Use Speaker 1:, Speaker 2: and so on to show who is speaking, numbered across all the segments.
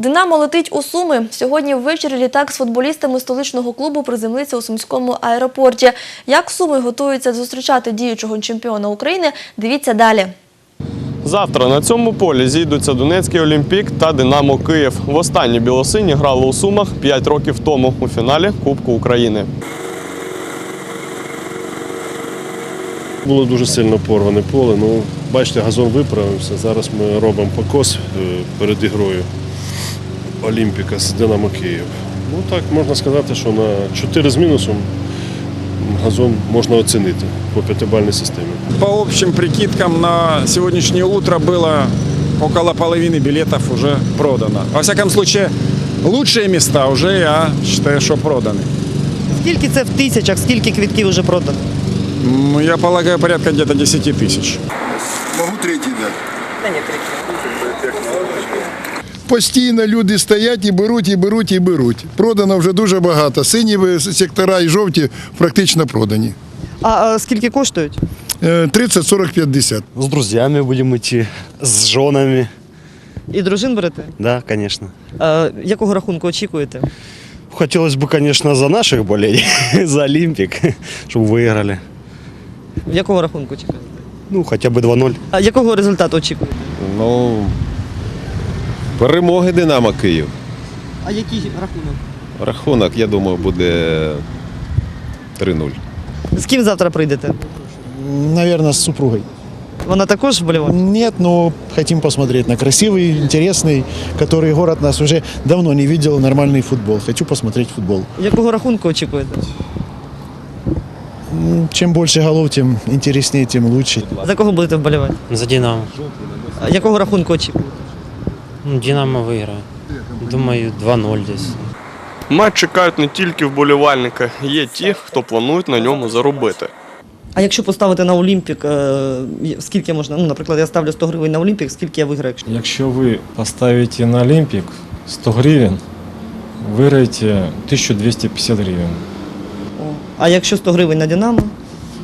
Speaker 1: Динамо летить у Суми. Сьогодні ввечері літак з футболістами столичного клубу приземлиться у Сумському аеропорті. Як Суми готуються зустрічати діючого чемпіона України, дивіться далі.
Speaker 2: Завтра на цьому полі зійдуться Донецький Олімпік та Динамо Київ. Востаннє білосині грали у Сумах 5 років тому у фіналі Кубку України.
Speaker 3: Було дуже сильно порване поле. Ну, бачите, газон виправився. Зараз ми робимо покос е, перед ігрою Олімпіка з Динамо Київ. Ну так можна сказати, що на 4 з мінусом газон можна оцінити по п'ятибальній системі.
Speaker 4: По общим прикидкам на сегодняшнее утро было около половины билетов уже продано. Во всяком случае, лучшие места уже, я считаю, что проданы.
Speaker 5: Скільки це в тисячах, скільки квитків вже продано?
Speaker 4: М, Я полагаю, порядка где-то 10 тысяч.
Speaker 6: Могу третій дати.
Speaker 7: Постійно люди стоять і беруть, і беруть, і беруть. Продано вже дуже багато. Сині ви- сектора і жовті практично продані.
Speaker 5: А, а скільки коштують?
Speaker 7: Е, 30, 40, 50.
Speaker 8: С друзьями будем идти, с женами.
Speaker 5: І дружин берете?
Speaker 8: Да, конечно.
Speaker 5: А, якого рахунку очікуєте?
Speaker 8: Хотелось бы, конечно, за наших болей, за Олимпик, чтобы выиграли.
Speaker 5: Якого рахунку очікуєте?
Speaker 8: Ну, хотя бы 2-0.
Speaker 5: А якого результату очікуєте?
Speaker 9: Ну, перемоги Динамо Київ.
Speaker 5: А який рахунок?
Speaker 9: Рахунок, я думаю, буде 3-0.
Speaker 5: З ким завтра прийдете?
Speaker 10: Наверное, с супругой.
Speaker 5: Вона також вболіває?
Speaker 10: Нет, но хотим посмотреть на красивый, интересный, который город нас уже давно не видел, нормальный футбол. Хочу посмотреть футбол.
Speaker 5: Якого рахунку очікуєте?
Speaker 10: М, Чем больше голов, тем интереснее, тем лучше.
Speaker 5: За кого будете вболівати?
Speaker 11: За Динамо.
Speaker 5: А якого рахунку очікуєте?
Speaker 11: Ну, Динамо выиграет. Думаю, 2-0 здесь.
Speaker 2: Матч чекають не тільки вболівальники, є ті, хто планують на ньому заробити.
Speaker 5: А якщо поставити на Олімпік, е, скільки можна? Ну, наприклад, я ставлю 100 гривень на Олімпік, скільки я виграю? якщо-
Speaker 12: Якщо ви поставите на Олімпік 100 гривень, виграєте 1250 гривень,
Speaker 5: О. А якщо 100 гривень на Динамо?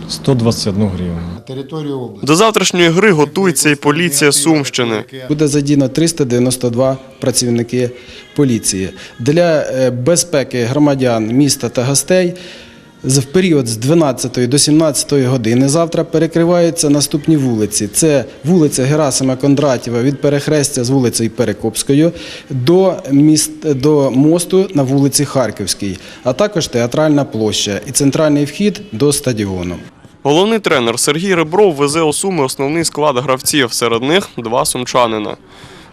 Speaker 12: 121 гривень.
Speaker 7: Територію області.
Speaker 2: До завтрашньої гри готується і поліція Сумщини.
Speaker 13: Буде задіяно 392 працівники поліції. Для е, безпеки громадян міста та гостей в період з 12 до 17 години завтра перекриваються наступні вулиці. Це вулиця Герасима Кондратєва від перехрестя з вулицею Перекопською до, міст, до мосту на вулиці Харківській, а також театральна площа і центральний вхід до стадіону.
Speaker 2: Головний тренер Сергій Ребров везе у Суми основний склад гравців. Серед них два сумчанина.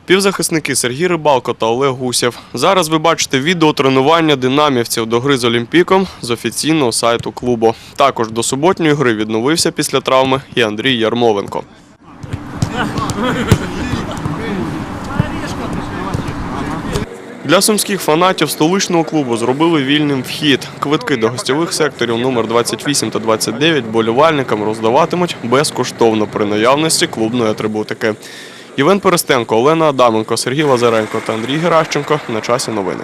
Speaker 2: Півзахисники Сергій Рибалко та Олег Гусєв. Зараз ви бачите відео тренування динамівців до гри з Олімпіком з офіційного сайту клубу. Також до суботньої гри відновився після травми і Андрій Ярмоленко. Для сумських фанатів столичного клубу зробили вільним вхід. Квитки до гостьових секторів номер 28 та 29 болівальникам роздаватимуть безкоштовно при наявності клубної атрибутики. Євген Перестенко, Олена Адаменко, Сергій Лазаренко та Андрій Геращенко на часі новини.